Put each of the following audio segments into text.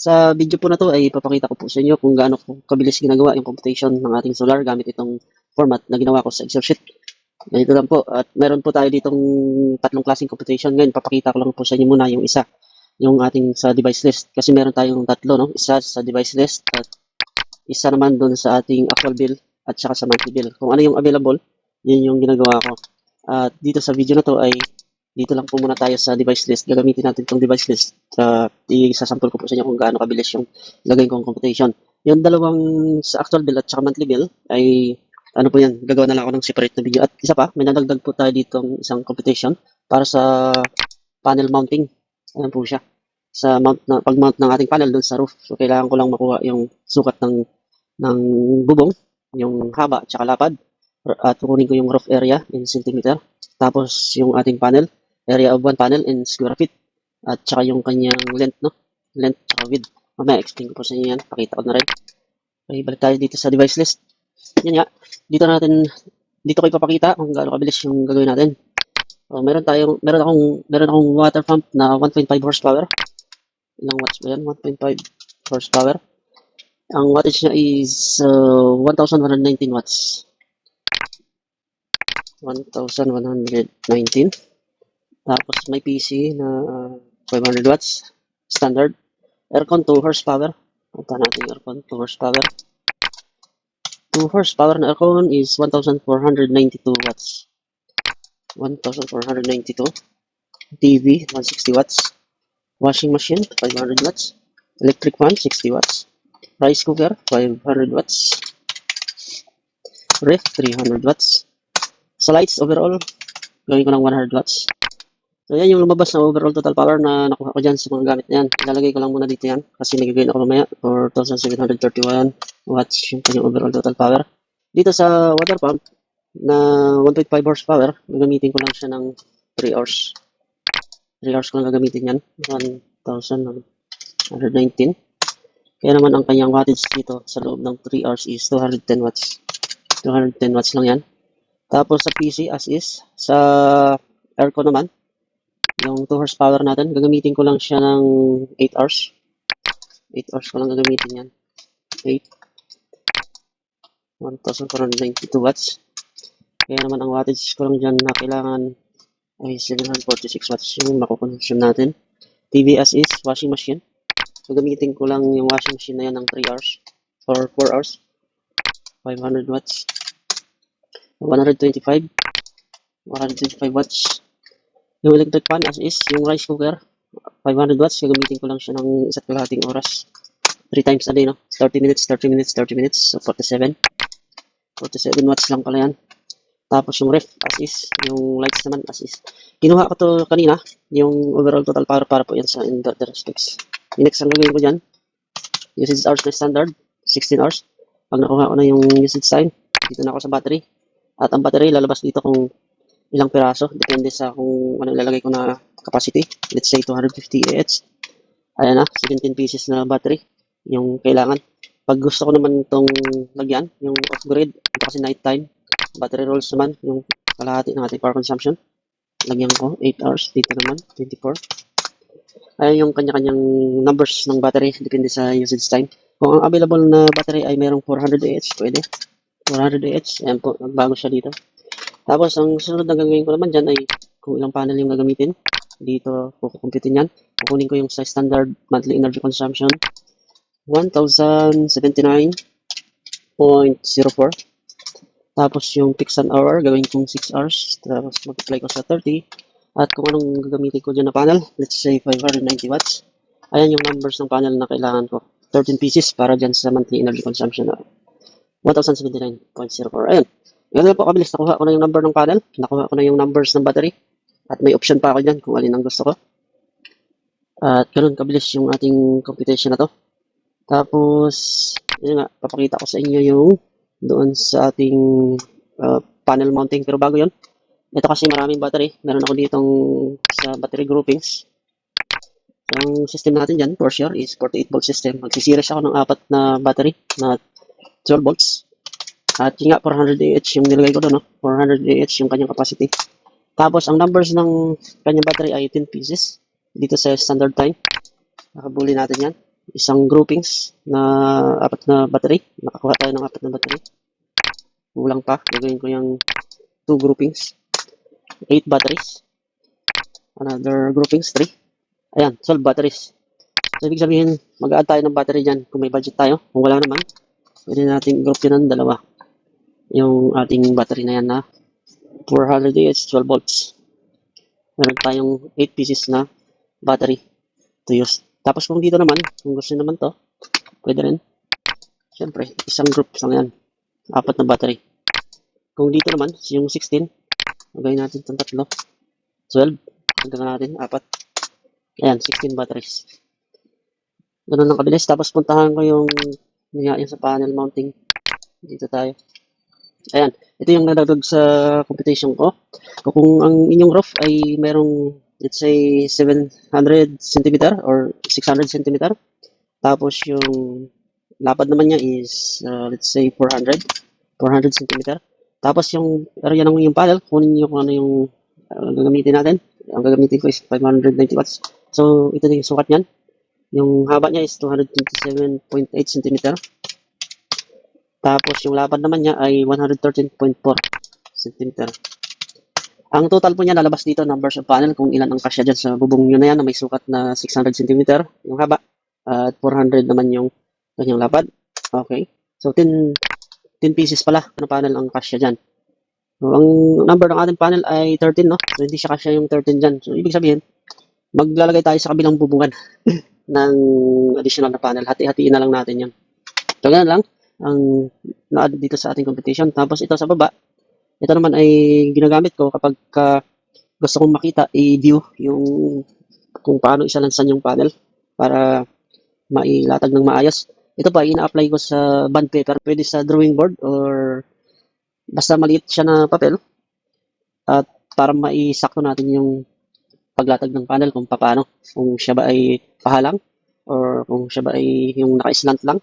Sa video po na to ay papakita ko po sa inyo kung gaano po kabilis ginagawa yung computation ng ating solar gamit itong format na ginawa ko sa Excel sheet. Ganito lang po. At meron po tayo ditong tatlong klaseng computation. Ngayon, papakita ko lang po sa inyo muna yung isa. Yung ating sa device list. Kasi meron tayong tatlo, no? Isa sa device list at isa naman doon sa ating actual bill at saka sa monthly bill. Kung ano yung available, yun yung ginagawa ko. At dito sa video na to ay dito lang po muna tayo sa device list. Gagamitin natin itong device list. Uh, isasample ko po sa inyo kung gaano kabilis yung lagay kong computation. Yung dalawang sa actual bill at saka monthly bill ay ano po yan, gagawa na lang ako ng separate na video. At isa pa, may nadagdag po tayo dito isang computation para sa panel mounting. Ayan po siya. Sa mount na, pag-mount ng ating panel doon sa roof. So, kailangan ko lang makuha yung sukat ng, ng bubong, yung haba at saka lapad. At kukunin ko yung roof area in centimeter. Tapos yung ating panel, area of one panel in square feet. At saka yung kanyang length, no? Length saka width. Mamaya, explain ko po sa inyo yan. Pakita ko na rin. Okay, balik tayo dito sa device list. Yan nga. Dito natin, dito ko ipapakita kung gaano kabilis yung gagawin natin. So, meron tayong, meron akong, meron akong water pump na 1.5 horsepower. Ilang watts ba yan? 1.5 horsepower. Ang wattage niya is uh, 1,119 watts. 1,119. Tapos may PC na uh, 500 watts. Standard. Aircon 2 horsepower. Punta natin aircon 2 horsepower. 2 horsepower na aircon is 1,492 watts. 1,492. TV, 160 watts. Washing machine, 500 watts. Electric fan, 60 watts. Rice cooker, 500 watts. Ref, 300 watts. Sa lights, overall, gawin ko ng 100 watts. So, yan yung lumabas na overall total power na nakuha ko dyan sa mga gamit na yan. Ilalagay ko lang muna dito yan kasi may gagawin ako mamaya. 4,731 watts yung kanyang overall total power. Dito sa water pump na 1.5 horsepower, gagamitin ko lang siya ng 3 hours. 3 hours ko lang gagamitin yan. 1,119. Kaya naman ang kanyang wattage dito sa loob ng 3 hours is 210 watts. 210 watts lang yan. Tapos sa PC as is, sa aircon naman, yung 2 horsepower natin, gagamitin ko lang siya ng 8 hours. 8 hours ko lang gagamitin yan. 8. 1,492 watts. Kaya naman ang wattage ko lang dyan na kailangan ay 746 watts yung makukonsume natin. TV as is, washing machine. So, gamitin ko lang yung washing machine na yan ng 3 hours or 4 hours. 500 watts. 125. 125 watts. Yung electric fan as is, yung rice cooker, 500 watts, gagamitin ko lang siya ng isa't kalahating oras. 3 times a day, no? 30 minutes, 30 minutes, 30 minutes, so 47. 47 watts lang pala yan. Tapos yung ref as is, yung lights naman as is. Kinuha ko to kanina, yung overall total power para po yan sa inverter specs. Next ang gagawin ko dyan, usage hours na standard, 16 hours. Pag nakuha ko na yung usage time, dito na ako sa battery. At ang battery, lalabas dito kung ilang piraso. Depende sa kung ano ilalagay ko na capacity. Let's say 250 AH. Ayan na, 17 pieces na battery. Yung kailangan. Pag gusto ko naman itong lagyan, yung off-grid, kasi night time. Battery rolls naman, yung kalahati ng ating power consumption. Lagyan ko, 8 hours. Dito naman, 24. Ayan yung kanya-kanyang numbers ng battery. Depende sa usage time. Kung ang available na battery ay mayroong 400 AH, pwede. 400 AH, ayan po, bago siya dito. Tapos, ang susunod na gagawin ko naman dyan ay kung ilang panel yung gagamitin. Dito, kukumpitin yan. Kukunin ko yung sa standard monthly energy consumption. 1,079.04. Tapos, yung fix an hour, gawin kong 6 hours. Tapos, multiply ko sa 30. At kung anong gagamitin ko dyan na panel, let's say 590 watts. Ayan yung numbers ng panel na kailangan ko. 13 pieces para dyan sa monthly energy consumption na 1,079.04. Ayan. Ganun po kabilis. Nakuha ko na yung number ng panel. Nakuha ko na yung numbers ng battery. At may option pa ako dyan kung alin ang gusto ko. At ganun kabilis yung ating computation na to. Tapos, yun nga, papakita ko sa inyo yung doon sa ating uh, panel mounting. Pero bago yun, ito kasi maraming battery. Meron ako ditong sa battery groupings. Ang system natin dyan, for sure, is 48 volt system. Magsisiris ako ng apat na battery na 12 volts. At yun nga, 400 AH yung nilagay ko doon, no? 400 AH yung kanyang capacity. Tapos, ang numbers ng kanyang battery ay 10 pieces. Dito sa standard time. Nakabuli natin yan. isang groupings na apat na battery. Nakakuha tayo ng apat na battery. Kulang pa. Gagawin ko yung two groupings. Eight batteries. Another groupings, three. Ayan, 12 batteries. So, ibig sabihin, mag-add tayo ng battery dyan kung may budget tayo. Kung wala naman, pwede natin group yun ng dalawa. Yung ating battery na yan na 400 AH 12 volts. Meron tayong 8 pieces na battery to use. Tapos kung dito naman, kung gusto naman to, pwede rin. Siyempre, isang group lang yan. Apat na battery. Kung dito naman, yung 16, gagawin natin itong tatlo. 12, hanggang natin, apat. Ayan, 16 batteries. Ganun lang kabilis. Tapos puntahan ko yung, yung sa panel mounting. Dito tayo. Ayan, ito yung nadagdag sa computation ko. Kung ang inyong roof ay merong, let's say, 700 cm or 600 cm. Tapos yung lapad naman niya is, uh, let's say, 400. 400 cm. Tapos yung area ng yung panel, kunin niyo kung ano yung uh, gagamitin natin. Ang gagamitin ko is 590 watts. So, ito na yung sukat niyan. Yung haba niya is 227.8 cm. Tapos yung lapad naman niya ay 113.4 cm. Ang total po niya lalabas dito, numbers of panel, kung ilan ang kasya dyan sa bubong nyo na yan na may sukat na 600 cm yung haba. At 400 naman yung kanyang lapad. Okay. So 10, 10 pieces pala na panel ang kasya dyan. So, ang number ng ating panel ay 13, no? So hindi siya kasya yung 13 dyan. So ibig sabihin, maglalagay tayo sa kabilang bubungan ng additional na panel. Hati-hatiin na lang natin yan. So ganun lang ang na-add dito sa ating competition. Tapos ito sa baba, ito naman ay ginagamit ko kapag ka gusto kong makita i-view yung kung paano isalansan yung panel para mailatag ng maayos. Ito pa, ina-apply ko sa bond paper. Pwede sa drawing board or basta maliit siya na papel. At para maisakto natin yung paglatag ng panel kung paano. Kung siya ba ay pahalang or kung siya ba ay yung naka-slant lang.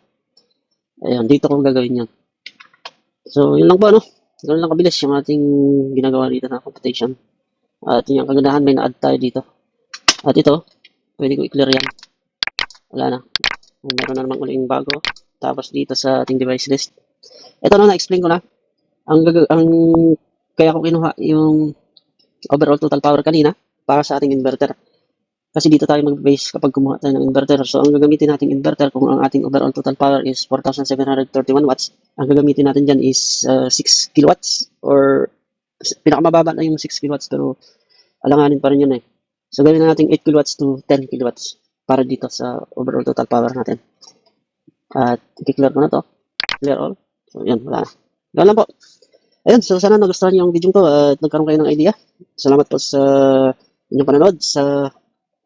Ayun, dito ko gagawin yan. So, yun lang po, ano? Ganun lang kabilis yung ating ginagawa dito na computation. At yun yung kagandahan, may na-add tayo dito. At ito, pwede ko i-clear yan. Wala na. Meron na namang uling bago. Tapos dito sa ating device list. Ito na, na-explain ko na. Ang, ang kaya ko kinuha yung overall total power kanina para sa ating inverter. Kasi dito tayo mag-base kapag kumuha tayo ng inverter. So, ang gagamitin nating inverter, kung ang ating overall total power is 4,731 watts, ang gagamitin natin dyan is uh, 6 kilowatts or pinakamababa na yung 6 kilowatts pero alanganin pa rin yun eh. So, gawin na natin 8 kilowatts to 10 kilowatts para dito sa overall total power natin. At i-clear ko na to. Clear all. So, yun, wala na. Ganun lang po. Ayun, so sana nagustuhan niyo yung video ko at nagkaroon kayo ng idea. Salamat po sa inyong panonood. Sa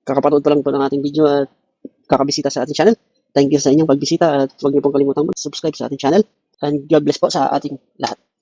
kakapanood pa lang po ng ating video at kakabisita sa ating channel. Thank you sa inyong pagbisita at huwag niyo pong kalimutang mag-subscribe sa ating channel. And God bless po sa ating lahat.